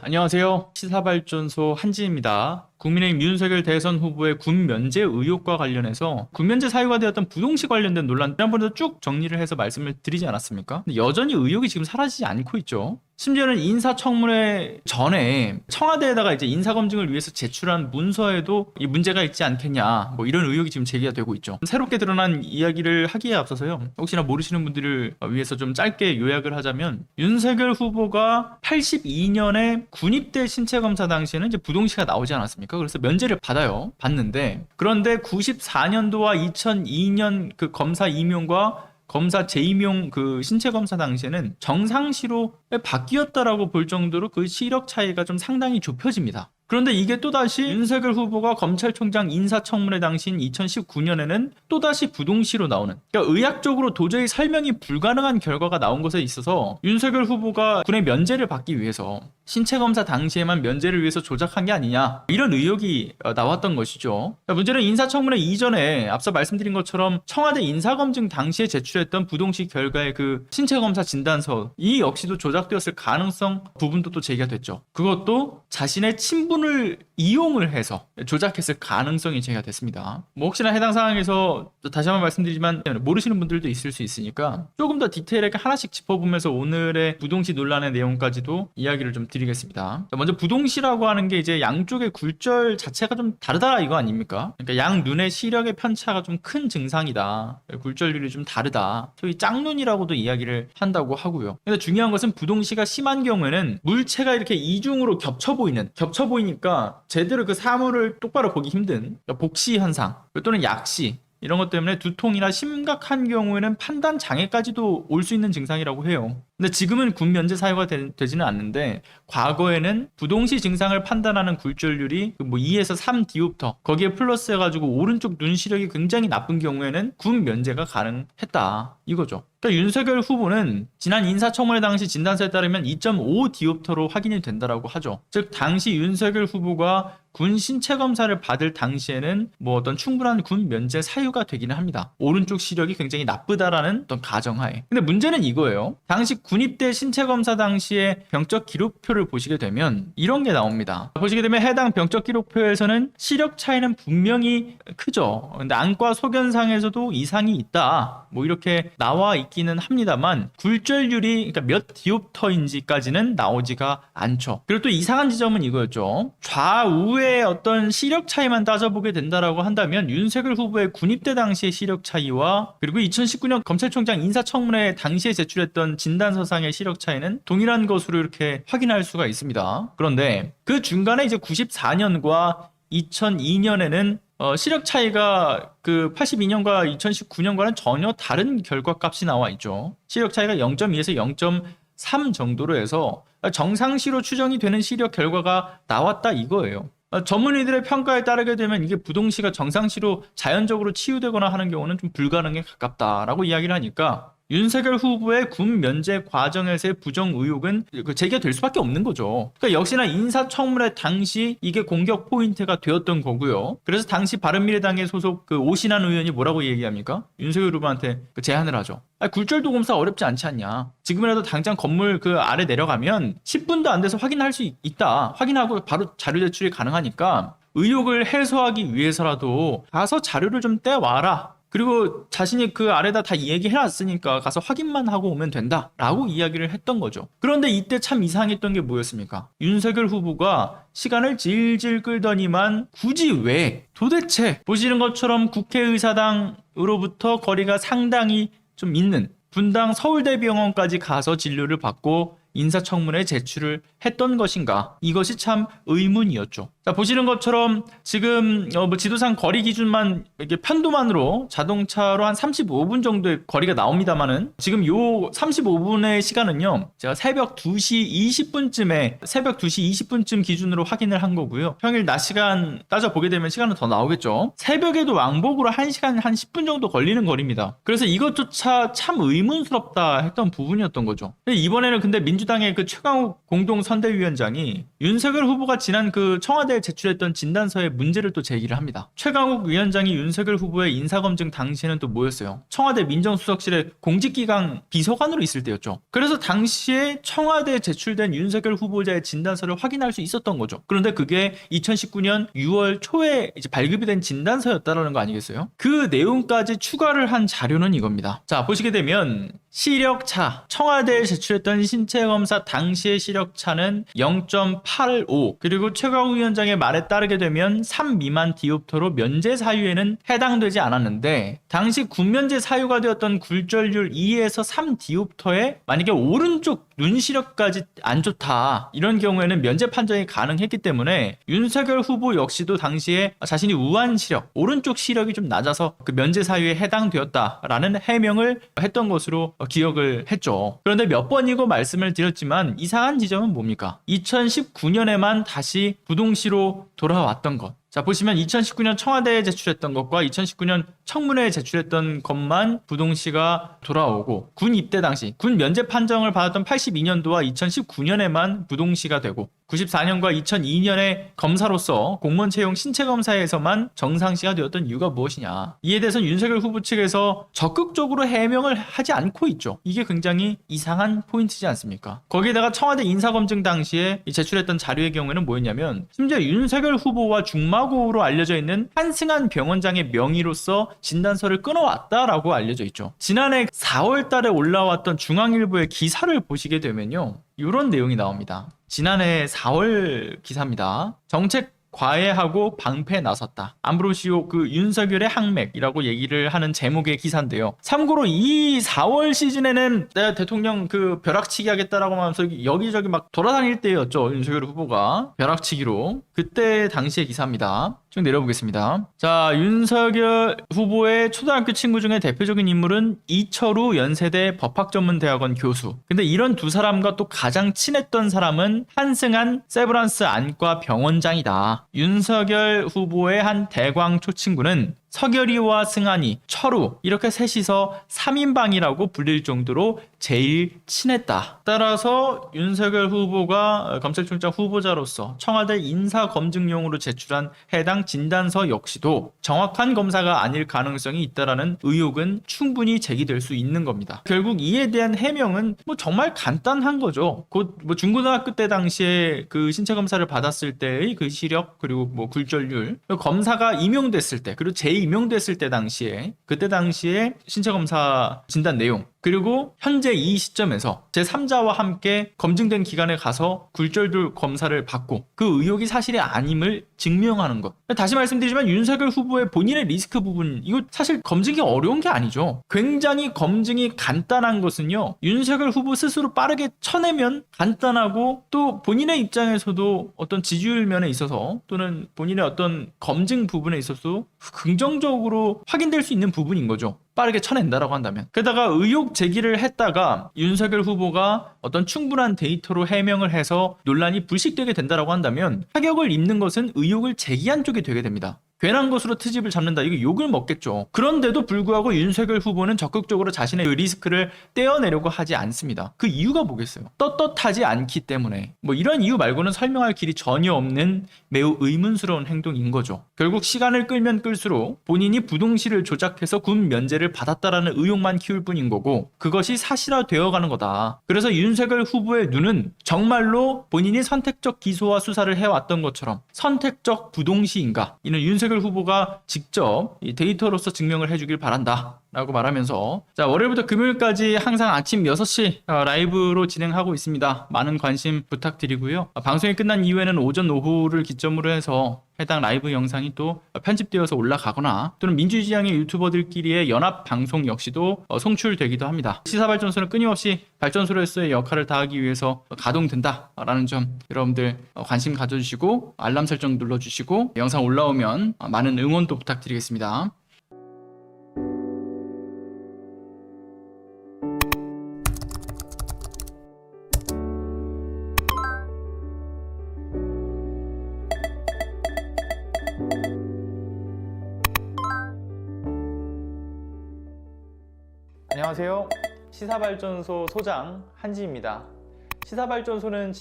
안녕하세요. 시사발전소 한지입니다. 국민의힘 윤석열 대선 후보의 군 면제 의혹과 관련해서 군 면제 사유가 되었던 부동시 관련된 논란 지난번에도 쭉 정리를 해서 말씀을 드리지 않았습니까? 여전히 의혹이 지금 사라지지 않고 있죠. 심지어는 인사청문회 전에 청와대에다가 이제 인사검증을 위해서 제출한 문서에도 이 문제가 있지 않겠냐 뭐 이런 의혹이 지금 제기가 되고 있죠. 새롭게 드러난 이야기를 하기에 앞서서요. 혹시나 모르시는 분들을 위해서 좀 짧게 요약을 하자면 윤석열 후보가 82년에 군입대 신체 검사 당시에는 이제 부동시가 나오지 않았습니까? 그래서 면제를 받아요. 받는데 그런데 94년도와 2002년 그 검사 임용과 검사 재임용 그 신체 검사 당시에는 정상시로 바뀌었다라고 볼 정도로 그 시력 차이가 좀 상당히 좁혀집니다. 그런데 이게 또다시 윤석열 후보가 검찰총장 인사청문회 당시인 2019년에는 또다시 부동시로 나오는 그러니까 의학적으로 도저히 설명이 불가능한 결과가 나온 것에 있어서 윤석열 후보가 군의 면제를 받기 위해서 신체 검사 당시에만 면제를 위해서 조작한 게 아니냐 이런 의혹이 어, 나왔던 것이죠. 그러니까 문제는 인사청문회 이전에 앞서 말씀드린 것처럼 청와대 인사검증 당시에 제출했던 부동시 결과의 그 신체 검사 진단서 이 역시도 조작되었을 가능성 부분도 또 제기가 됐죠. 그것도 자신의 친분 을 이용을 해서 조작했을 가능성이 제기가 됐습니다. 뭐 혹시나 해당 상황에서 다시 한번 말씀드리지만 모르시는 분들도 있을 수 있으니까 조금 더 디테일하게 하나씩 짚어보면서 오늘의 부동시 논란의 내용까지도 이야기를 좀 드리겠습니다. 자, 먼저 부동시라고 하는 게 이제 양쪽의 굴절 자체가 좀 다르다 이거 아닙니까? 그러니까 양 눈의 시력의 편차가 좀 큰 증상이다. 굴절률이 좀 다르다. 소위 짝눈이라고도 이야기를 한다고 하고요. 근데 중요한 것은 부동시가 심한 경우에는 물체가 이렇게 이중으로 겹쳐 보이는, 겹쳐 보이니까 제대로 그 사물을 똑바로 보기 힘든 복시 현상 또는 약시 이런 것 때문에 두통이나 심각한 경우에는 판단 장애까지도 올 수 있는 증상이라고 해요. 근데 지금은 군 면제 사유가 되, 지는 않는데 과거에는 부동시 증상을 판단하는 굴절률이 그뭐 2에서 3 디옵터 거기에 플러스 해가지고 오른쪽 눈 시력이 굉장히 나쁜 경우에는 군 면제가 가능했다 이거죠. 그러니까 윤석열 후보는 지난 인사청문회 당시 진단서에 따르면 2.5 디옵터로 확인이 된다라고 하죠. 즉 당시 윤석열 후보가 군 신체 검사를 받을 당시에는 뭐 어떤 충분한 군 면제 사유가 되기는 합니다. 오른쪽 시력이 굉장히 나쁘다라는 어떤 가정하에. 근데 문제는 이거예요. 당시 군입대 신체 검사 당시에 병적 기록표를 보시게 되면 이런 게 나옵니다. 보시게 되면 해당 병적 기록표에서는 시력 차이는 분명히 크죠. 근데 안과 소견상에서도 이상이 있다. 뭐 이렇게 나와 있기는 합니다만 굴절률이 그러니까 몇 디옵터인지까지는 나오지가 않죠. 그리고 또 이상한 지점은 이거였죠. 좌우의 어떤 시력 차이만 따져보게 된다라고 한다면 윤석열 후보의 군입대 당시의 시력 차이와 그리고 2019년 검찰총장 인사청문회 당시에 제출했던 진단 서상의 시력 차이는 동일한 것으로 이렇게 확인할 수가 있습니다. 그런데 그 중간에 이제 94년과 2002년에는 어, 시력 차이가 그 82년과 2019년과는 전혀 다른 결과 값이 나와 있죠. 시력 차이가 0.2에서 0.3 정도로 해서 정상시로 추정이 되는 시력 결과가 나왔다 이거예요. 어, 전문의들의 평가에 따르게 되면 이게 부동시가 정상시로 자연적으로 치유되거나 하는 경우는 좀 불가능에 가깝다라고 이야기를 하니까 윤석열 후보의 군 면제 과정에서의 부정 의혹은 그 제기가 될 수밖에 없는 거죠. 그러니까 역시나 인사청문회 당시 이게 공격 포인트가 되었던 거고요. 그래서 당시 바른미래당의 소속 그 오신환 의원이 뭐라고 얘기합니까? 윤석열 후보한테 그 제안을 하죠. 아니, 굴절도 검사 어렵지 않지 않냐. 지금이라도 당장 건물 그 아래 내려가면 10분도 안 돼서 확인할 수 있- 있다. 확인하고 바로 자료 제출이 가능하니까 의혹을 해소하기 위해서라도 가서 자료를 좀 떼와라. 그리고 자신이 그 아래다 다 얘기해놨으니까 가서 확인만 하고 오면 된다 라고 이야기를 했던 거죠. 그런데 이때 참 이상했던 게 뭐였습니까? 윤석열 후보가 시간을 질질 끌더니만 굳이 왜 도대체 보시는 것처럼 국회의사당으로부터 거리가 상당히 좀 있는 분당 서울대병원까지 가서 진료를 받고 인사청문회 제출을 했던 것인가? 이것이 참 의문이었죠. 자, 보시는 것처럼 지금 어, 뭐 지도상 거리 기준만 이게 편도만으로 자동차로 한 35분 정도의 거리가 나옵니다만은 지금 요 35분의 시간은요. 제가 새벽 2시 20분쯤에 새벽 2시 20분쯤 기준으로 확인을 한 거고요. 평일 낮 시간 따져 보게 되면 시간은 더 나오겠죠. 새벽에도 왕복으로 1시간 한 10분 정도 걸리는 거리입니다. 그래서 이것조차 참 의문스럽다 했던 부분이었던 거죠. 이번에는 근데 민주당의 그 최강욱 공동 선대위원장이 윤석열 후보가 지난 그 청와대 제출했던 진단서에 문제를 또 제기를 합니다. 최강욱 위원장이 윤석열 후보의 인사검증 당시에는 또 뭐였어요? 청와대 민정수석실에 공직기강 비서관으로 있을 때였죠. 그래서 당시에 청와대에 제출된 윤석열 후보자의 진단서를 확인할 수 있었던 거죠. 그런데 그게 2019년 6월 초에 이제 발급이 된 진단서였다라는 거 아니겠어요? 그 내용까지 추가를 한 자료는 이겁니다. 자, 보시게 되면 시력차. 청와대에 제출했던 신체 검사 당시의 시력차는 0.85 그리고 최강욱 위원장의 말에 따르게 되면 3 미만 디옵터로 면제 사유에는 해당되지 않았는데 당시 군면제 사유가 되었던 굴절률 2에서 3 디옵터에 만약에 오른쪽 눈 시력까지 안 좋다. 이런 경우에는 면제 판정이 가능했기 때문에 윤석열 후보 역시도 당시에 자신이 우한 시력 오른쪽 시력이 좀 낮아서 그 면제 사유에 해당되었다라는 해명을 했던 것으로 기억을 했죠. 그런데 몇 번이고 말씀을 드렸지만 이상한 지점은 뭡니까? 2019년에만 다시 부동시로 돌아왔던 것. 자, 보시면 2019년 청와대에 제출했던 것과 2019년 청문회에 제출했던 것만 부동시가 돌아오고 군 입대 당시 군 면제 판정을 받았던 82년도와 2019년에만 부동시가 되고 94년과 2002년에 검사로서 공무원 채용 신체 검사에서만 정상시가 되었던 이유가 무엇이냐. 이에 대해서는 윤석열 후보 측에서 적극적으로 해명을 하지 않고 있죠. 이게 굉장히 이상한 포인트지 않습니까? 거기에다가 청와대 인사검증 당시에 이 제출했던 자료의 경우에는 뭐였냐면 심지어 윤석열 후보와 중마고로 알려져 있는 한승한 병원장의 명의로서 진단서를 끊어왔다라고 알려져 있죠. 지난해 4월 달에 올라왔던 중앙일보의 기사를 보시게 되면요. 이런 내용이 나옵니다. 지난해 4월 기사입니다. 정책 과외하고 방패 나섰다. 암브로시오 그 윤석열의 항맥이라고 얘기를 하는 제목의 기사인데요. 참고로 이 4월 시즌에는 내가 대통령 그 벼락치기 하겠다라고 하면서 여기저기 막 돌아다닐 때였죠. 윤석열 후보가 벼락치기로. 그때 당시의 기사입니다. 쭉 내려보겠습니다. 자, 윤석열 후보의 초등학교 친구 중에 대표적인 인물은 이철우 연세대 법학전문대학원 교수. 근데 이런 두 사람과 또 가장 친했던 사람은 한승한 세브란스 안과 병원장이다. 윤석열 후보의 한 대광 초 친구는 서결이와 승한이, 철우 이렇게 셋이서 3인방이라고 불릴 정도로 제일 친했다. 따라서 윤석열 후보가 검찰총장 후보자로서 청와대 인사검증용으로 제출한 해당 진단서 역시도 정확한 검사가 아닐 가능성이 있다라는 의혹은 충분히 제기될 수 있는 겁니다. 결국 이에 대한 해명은 뭐 정말 간단한 거죠. 곧 뭐 중고등학교 때 당시에 그 신체 검사를 받았을 때의 그 시력 그리고 뭐 굴절률 검사가 임용됐을 때 그리고 재 임용됐을 때 당시에 그때 당시에 신체 검사 진단 내용 그리고 현재 이 시점에서 제3자와 함께 검증된 기관에 가서 굴절돌 검사를 받고 그 의혹이 사실이 아님을 증명하는 것. 다시 말씀드리지만 윤석열 후보의 본인의 리스크 부분 이거 사실 검증이 어려운 게 아니죠. 굉장히 검증이 간단한 것은요. 윤석열 후보 스스로 빠르게 쳐내면 간단하고 또 본인의 입장에서도 어떤 지지율 면에 있어서 또는 본인의 어떤 검증 부분에 있어서 긍정적으로 확인될 수 있는 부분인 거죠. 빠르게 쳐낸다라고 한다면. 게다가 의혹 제기를 했다가 윤석열 후보가 어떤 충분한 데이터로 해명을 해서 논란이 불식되게 된다라고 한다면 타격을 입는 것은 의혹을 제기한 쪽이 되게 됩니다. 괜한 것으로 트집을 잡는다. 이거 욕을 먹겠죠. 그런데도 불구하고 윤석열 후보는 적극적으로 자신의 그 리스크를 떼어내려고 하지 않습니다. 그 이유가 뭐겠어요? 떳떳하지 않기 때문에. 뭐 이런 이유 말고는 설명할 길이 전혀 없는 매우 의문스러운 행동인 거죠. 결국 시간을 끌면 끌수록 본인이 부동시를 조작해서 군 면제를 받았다라는 의혹만 키울 뿐인 거고 그것이 사실화되어 가는 거다. 그래서 윤석열 후보의 눈은 정말로 본인이 선택적 기소와 수사를 해왔던 것처럼 선택적 부동시인가? 이는 윤석열 후보가 직접 이 데이터로서 증명을 해주길 바란다. 라고 말하면서 자 월요일부터 금요일까지 항상 아침 6시 어, 라이브로 진행하고 있습니다. 많은 관심 부탁드리고요. 어, 방송이 끝난 이후에는 오전 오후를 기점으로 해서 해당 라이브 영상이 또 편집되어서 올라가거나 또는 민주지향의 유튜버들끼리의 연합 방송 역시도 어, 송출되기도 합니다. 시사발전소는 끊임없이 발전소로서의 역할을 다하기 위해서 가동된다라는 점 여러분들 어, 관심 가져주시고 알람 설정 눌러주시고 영상 올라오면 어, 많은 응원도 부탁드리겠습니다. 안녕하세요. 시사발전소 소장 한지입니다. 시사발전소는